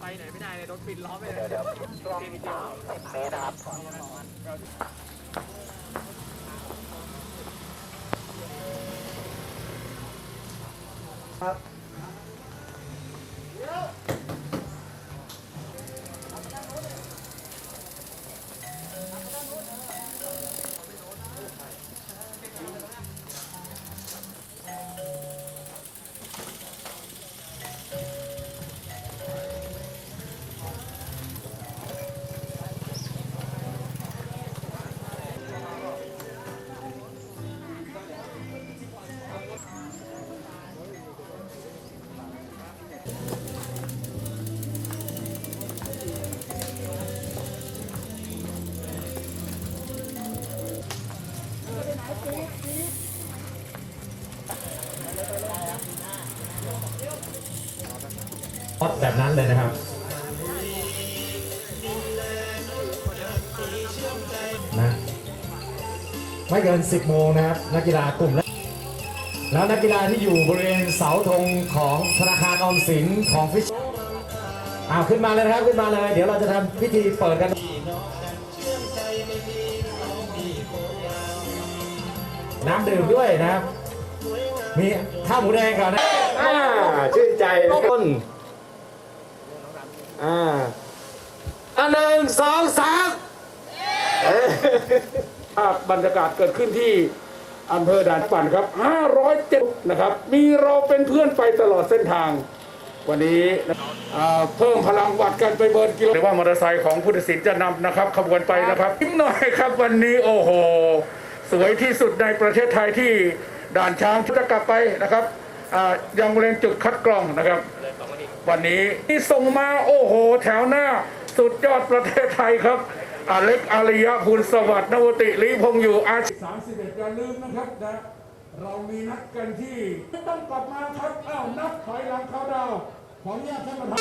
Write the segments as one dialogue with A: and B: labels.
A: ไปไหนไม่ได้เลยรถปิดล้อไปเล
B: เดี๋ย
A: ยว
B: เดี๋ยวช่วงสิบเมตรนะครับ
C: ฮ ไม่เกิน 10 โมงนะครับ นักกีฬากลุ่มแรกแล้วนักกีฬาที่อยู่บริเวณเสาธงของธนาคารออมสินของฟิชอ้าวขึ้นมาเลยนะครับขึ้นมาเลย เดี๋ยวเราจะทำพิธีเปิดกันน้ำดื่มด้วยนะครับ มีข้าวหมูแดงก่อนนะอ่าชื่นใจต้นอ่าอันหนึ่งสองสามเอ้
D: ภาพบรรยากาศเกิดขึ้นที่อำเภอด่านปั่นครับ 507 นะครับ มีเราเป็นเพื่อนไปตลอดเส้นทาง วันนี้เพิ่มพลังวัดกันไปเบิร์นกิโลหรือว่ามอเตอร์ไซค์ของผู้ตัดสินจะนำนะครับขบวนไปนะครับยิ้มหน่อยครับวันนี้โอ้โห สวยที่สุดในประเทศไทยที่ด่านช้างจะกลับไปนะครับยังบริเวณจุดคัดกรองนะครับ วันนี้ที่ส่งมาโอ้โห แถวหน้าสุดยอดประเทศไทยครับ อาเล็กอารยะภูลสวัสดิ์นวติลีพงอยู่อาชีสามสิบเอ็ดอย่าลืมนะครับนะเรามีนัดกันที่ต้องกลับมาครับอ้าวนับถอยหลังเขาดาวขออนุญาตท่านประธาน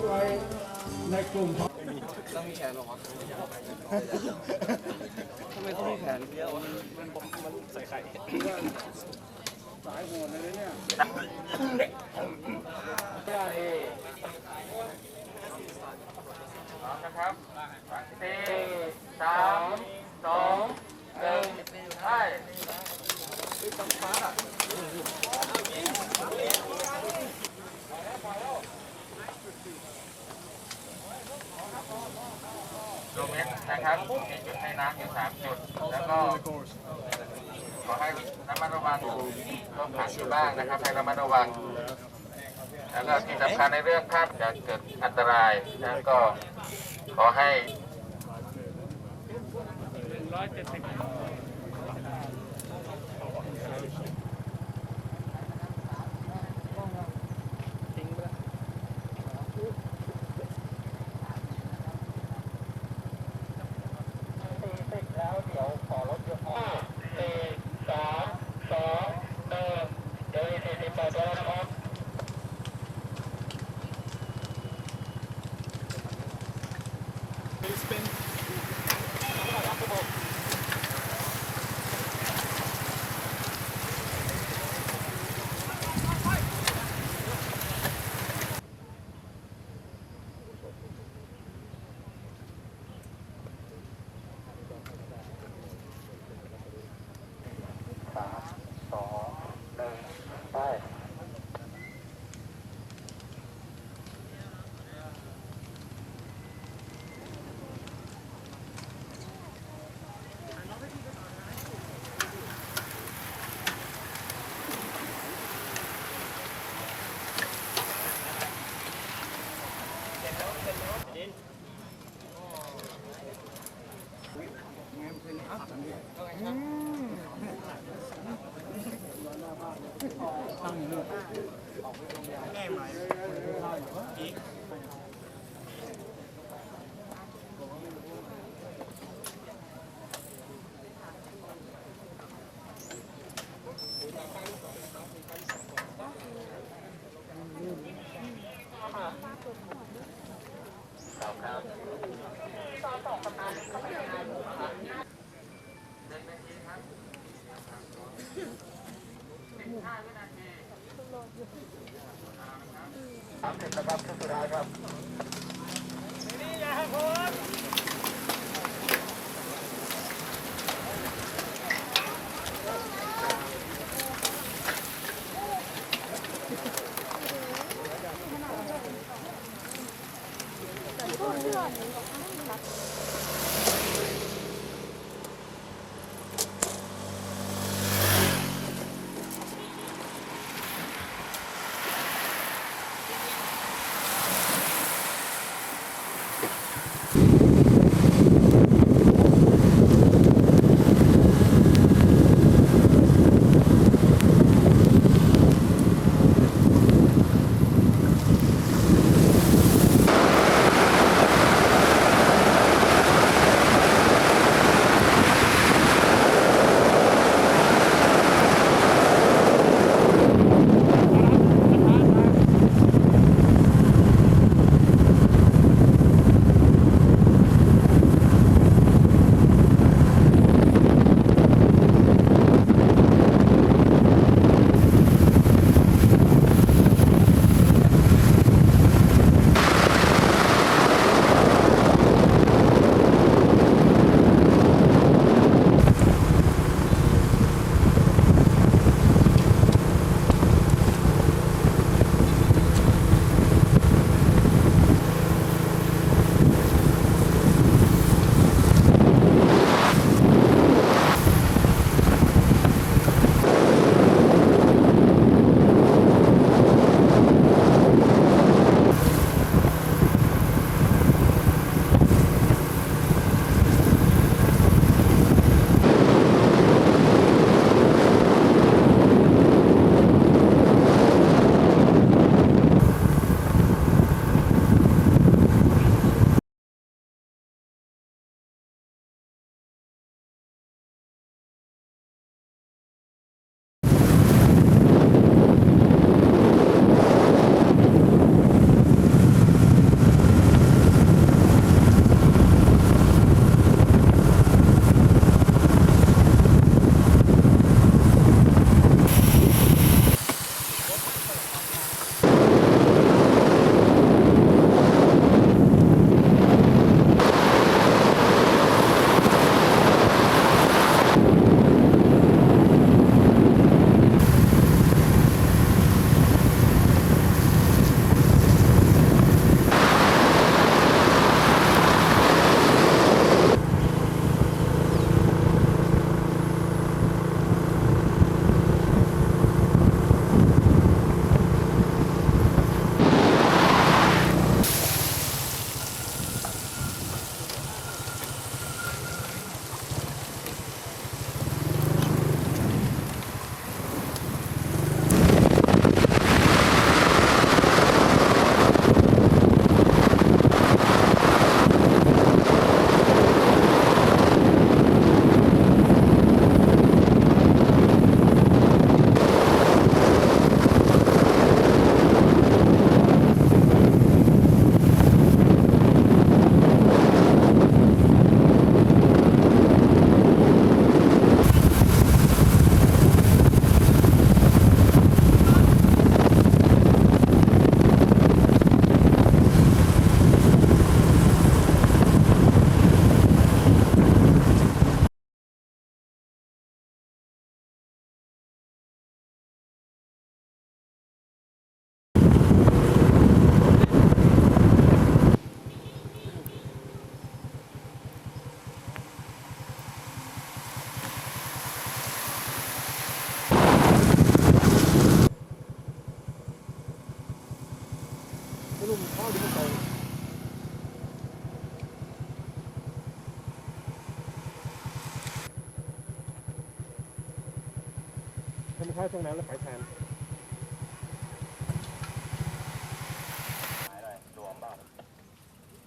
D: กไลฟ์ในกลุ่ม
A: ต้องมีแขนหรอวะทำไมต้องมีแขนเยอะวะมันมันใส่ไข่
D: สายโหดเลยเนี่ย
A: นะครับสี่สามสองหนึ่งไปต้องฟ้า โลเมตรนะครับมีจุดให้น้ำอยู่สามจุด แล้วก็ขอให้ระมัดระวังอถผ่านอยู่บ้างนะครับ ให้ระมัดระวัง แล้วก็ที่สำคัญในเรื่องภาพจะเกิดอันตรายนะก็ขอให้ ค สามสิบนะครับสุดท้ายครับนี่ยาครับ
D: เข้าช่วงนั้นแล้วไปแทน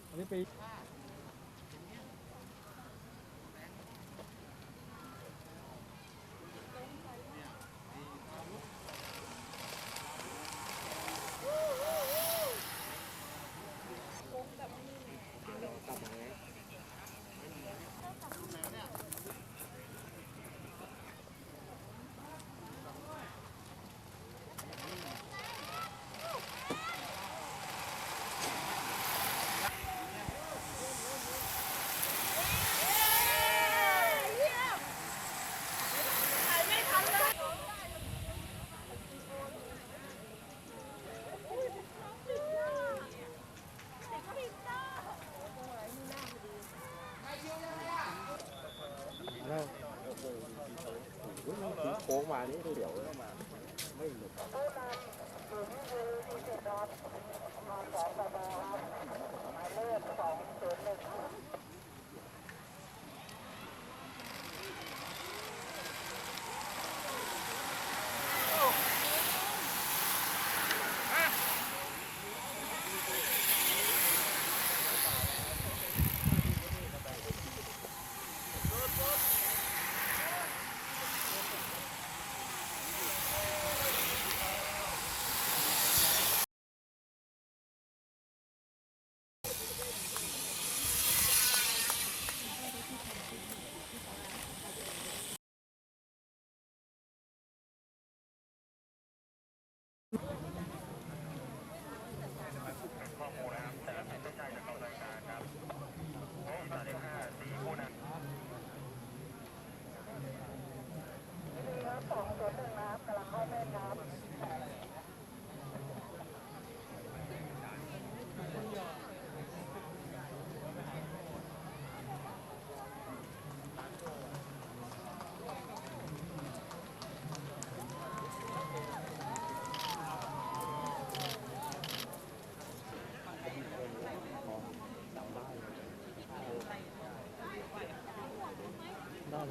D: อันนี้ปี นี้เดี๋ยว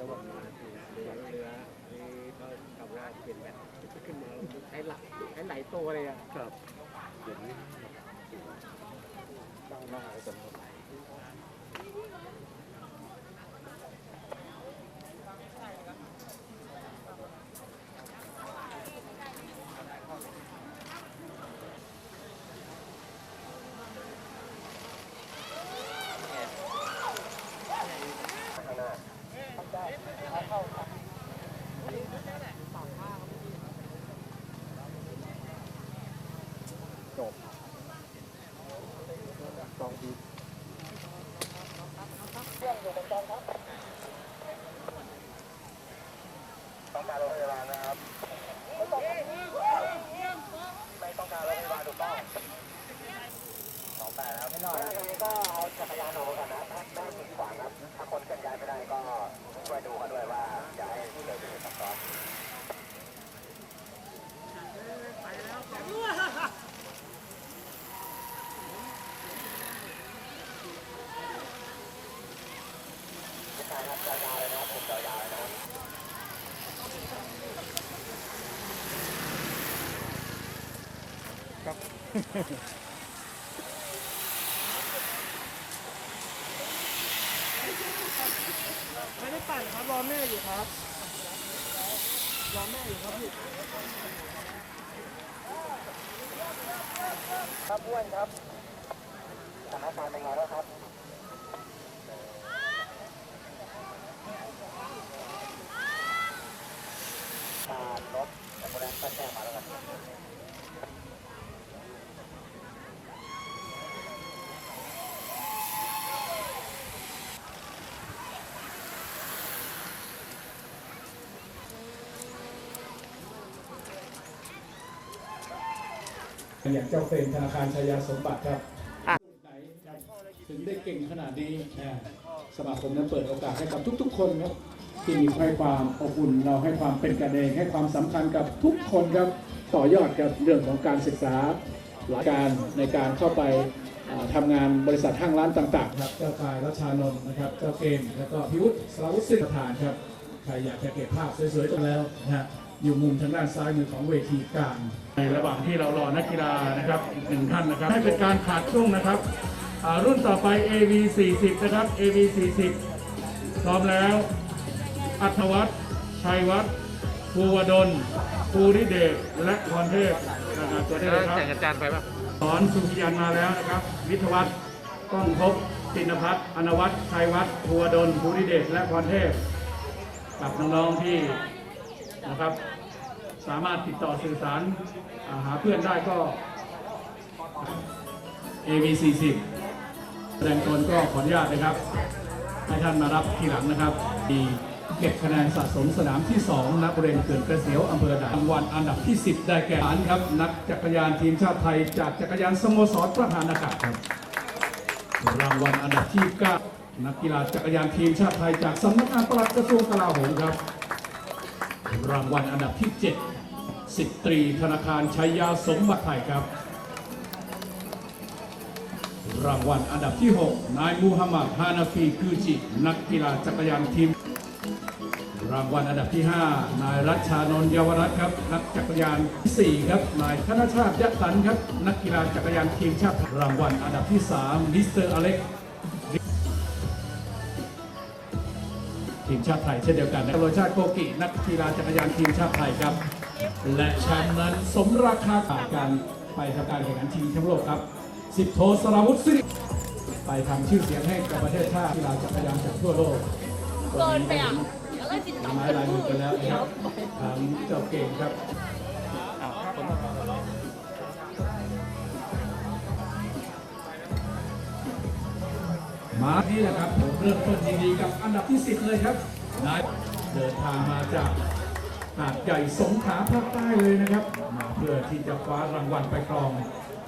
D: น่าจะแบบเนื้อนี่ก็กำลังเป็นแบบขึ้นมาไอ้หลักไอ้ไหลตัวเลยอะครับเดี๋ยวนี้ต้องมาเอาไว้กัน หมดสองที
A: ต้องการรถพยาบาลนะครับ ไม่ต้องการรถพยาบาลถูกต้องสองแปดแล้วไม่นอนตรงนี้ก็เอาจักรยานออกมาก่อนนะถ้าได้ถึงขวางครับ ถ้าคนเคลื่อนย้ายไม่ได้ก็ช่วยดูกันด้วยว่าอย่าให้ผู้เหลืออยู่ซับซ้อนใช่ครับยาวๆเลยนะครับผมยาวๆเลยนะ ครับ
D: ไม่ได้ปั่นครับ รอแม่อยู่ครับ รอแม่อยู่ครับพี่
A: ครับอ้วนครับสถานการณ์เป็นไงบ้างครับการรถแอมบูเลนซ์ก็แจ้งมาแล้วกัน
E: อย่างเจ้าเฟรมธนาคารชายาสมบัติครับไหนครับถึงได้เก่งขนาดนี้นะสมาคมนั้นเปิดโอกาสให้กับทุกๆ คนครับ ที่มีให้ความอบอุ่นเราให้ความเป็นกันเองให้ความสำคัญกับทุกคนครับต่อยอดกับเรื่องของการศึกษาหลักการในการเข้าไปอ่าทำงานบริษัทห้างร้านต่างๆครับเจ้ากายรัชชานนท์นะครับเจ้าเกมแล้วก็พิวุฒิสราวุฒิสิทธิประธานครับใครอยากจะเก็บภาพสวยๆตรงแล้วนะฮะอยู่มุมทางด้านซ้ายมือของเวทีกลางในระหว่างที่เรารอนักกีฬานะครับอีกหนึ่งท่านนะครับให้เป็นการขาดช่วงนะครับอ่ารุ่นต่อไป AV 40 นะครับ AV 40 พร้อมแล้ว อัธวัฒน์ชัยวัฒน์ภูวดลภูริเดชและพรเทพนะครับตัวนี้เลยครับ
D: แต่งอาจารย์ไปป่ะ
E: สอนสุขยันมาแล้วนะครับ วิทยวัฒน์ก้องภพตินพัฒน์อนวัฒน์ชัยวัฒน์ภูวดลภูริเดชและพรเทพกับน้องๆที่นะครับ สามารถติดต่อสื่อสารอ่าหาเพื่อนได้ก็ AV40 แสดงตนก็ขออนุญาตนะครับ ให้ท่านมารับทีหลังนะครับมี เก็บคะแนนสะสมสนามที่2ณบริเวณเขื่อนกระเสียวอำเภอด่านรางวัลอันดับที่ 10 ได้แก่ฐานครับ นักจักรยานทีมชาติไทย จากจักรยานสโมสรประธานอากาศครับ รางวัลอันดับที่ 9 นักกีฬาจักรยานทีมชาติไทย จากสำนักงานปลัดกระทรวงกลาโหมครับ รางวัลอันดับที่ 7 สิตรี ธนาคารชัยยาสมบัติไทยครับ รางวัลอันดับที่ 6 นายมูฮัมหมัดฮานาฟีคือจิ นักกีฬาจักรยานทีม รางวัลอันดับที่ 5 นายรัชชานนท์เยาวรัตน์ครับนักจักรยานที่4ครับนายธนชาติยะตันครับนักกีฬาจักรยานทีมชาติรางวัลอันดับที่3มิสเตอร์อเล็กทีมชาติไทยเช่นเดียวกันนะโรชาติโกกินักกีฬาจักรยานทีมชาติไทยครับ และแชมป์นั้นสมราคาจากการไปทำการแข่งขันชิงแชมป์โลกครับสิบโทสราวุฒิสิริไปทำชื่อเสียงให้กับประเทศชาติกีฬาจักรยานจากทั่วโลก
F: เกินไปอะ แล้วก็จิต
E: มีไม้ลายมือกันแล้วนะครับทางเจ้าเก่งครับมาที่แหละครับผมเริ่มต้นดีๆกับอันดับที่ 10 เลยครับนายเดินทางมาจากหาดใหญ่สงขลาภาคใต้เลยนะครับ มาเพื่อที่จะคว้ารางวัลไปครอง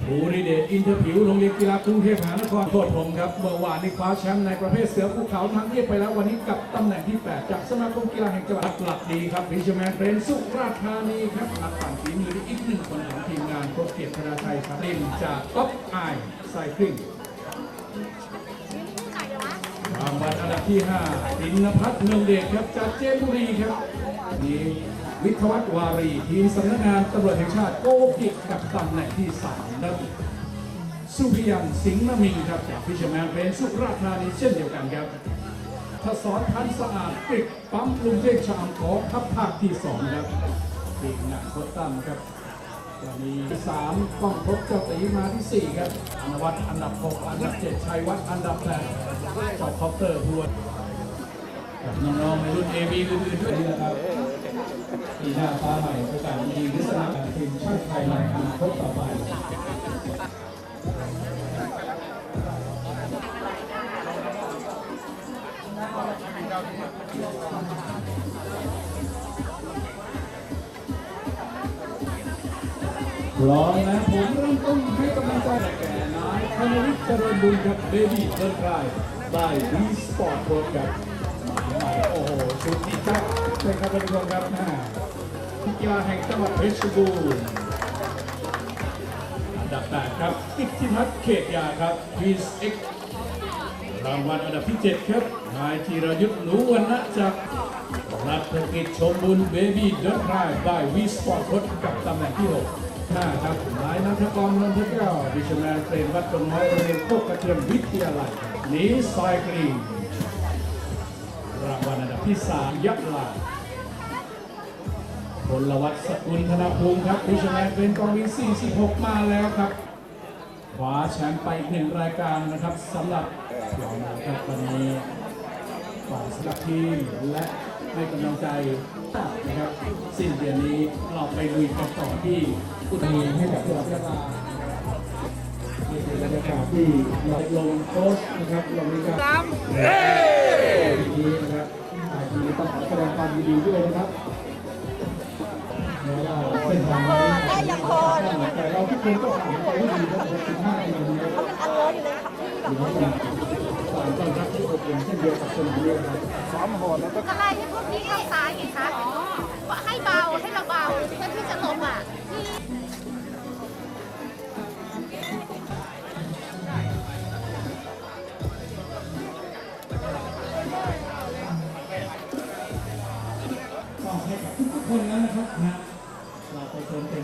E: ภูริเดชอินเตอร์ผิวโรงเรียนกีฬากรุงเทพมหานครโคตรผมครับเมื่อวานในี้คว้าแชมป์ในประเภทเสือภูเขาทางเรียบไปแล้ววันนี้กับตำแหน่งที่ 8 จากสมาคมกีฬาแห่งจังหวัดหลักดีครับฟิชแมนเทรนสุราธานีครับนักปั่นฝีมหรืออีกหนึ่งคนของทีมงานโคชเกียรติธนาชัยครับลินจากท็อปไอไซคลิงรางวัลอันดับที่5สินพัฒน์เมืองเดชครับจากเจนบุรีครับมี วิทวัฒน์วารีทีมสำนักงานตำรวจแห่งชาติโกกิจกับตำแหน่งที่3ครับสุพิยันสิงห์นมิงครับจากพิชแมนเป็นสุราธานีเช่นเดียวกันครับทศรพันสะอาดกริกปั๊มลุงเทพชามของทัพภาคที่2ครับทีมงานโคตตั้มครับวันนี้สามก้องพบเจ้าตีมาที่4ครับอนวัตอันดับ6อันดับ7ชัยวัฒน์อันดับ8จอบคอปเตอร์พวนกับน้องๆในรุ่น AB อื่นๆด้วยนี่นะครับ ปีหน้าฟ้าใหม่โอกาสดีๆที่สนามทีมชาติไทยในอนาคตต่อไปพร้อมนะผมเริ่มต้นให้กำลังใจแก่นายธนวิทย์เจริญบุญครับเบบี้เดินกลายได้ดีสปอร์ตโค้ชครับมาใหม่โอ้โหชุดนี้ครับเป็นครับท่านผู้ชมครับ กีฬาแห่งจังหวัดเพชรบูรณ์อันดับ 8 ครับอิทธิพัฒน์เขตยาครับพีสเอ็กรางวัลอันดับที่ 7 ครับนายธีรยุทธ์หนูวรรณะจากรัฐกิจชมบุญเบบี้เดินกลายได้วีสปอร์ตคกับตำแหน่งที่6ห้าครับนายนัทกรนนทแก้วดิชแมนเตรนวัดตรงน้อยโรงเรียนโคกกระเทียมวิทยาลัยนีสไซคลิงรางวัลอันดับที่ 3 ยักษ์ลา ลวัตสกุลธนภูมิครับดิชแมนเป็นกองวิน46 มาแล้วครับคว้าแชมป์ไปอีกหนึ่งรายการนะครับสำหรับเรานะครับวันนี้ฝ่ายสำหรับทีมและให้กำลังใจนะครับ สิ้นเดือนนี้เราไปลุยกันต่อที่อุตรดิตถ์ให้กับจังหวัดยะลานี่เป็นบรรยากาศที่เราลงโพสต์นะครับเรามีการเฮ้ดีนะครับอ่าทีนี้ต้องขอแสดงความยินดีด้วยนะครับแม้ว่า เส้นทางนี้ได้ยังพอแต่เราทุกคนก็ผ่านไปได้ดีครับ65ปีนี้เขาเป็นอันร้อนอยู่เลยครับฝ่ายต้อนรับที่อบอุ่นเช่นเดียวกับสนามนี้ครับซ้
F: อมหอแล้วก็อะไรที่พวกนี้ข้างซ้ายไงคะว่าให้เบาให้เราเบาเพื่อที่จะลงอะให้กับทุกค
E: นนะครับ en,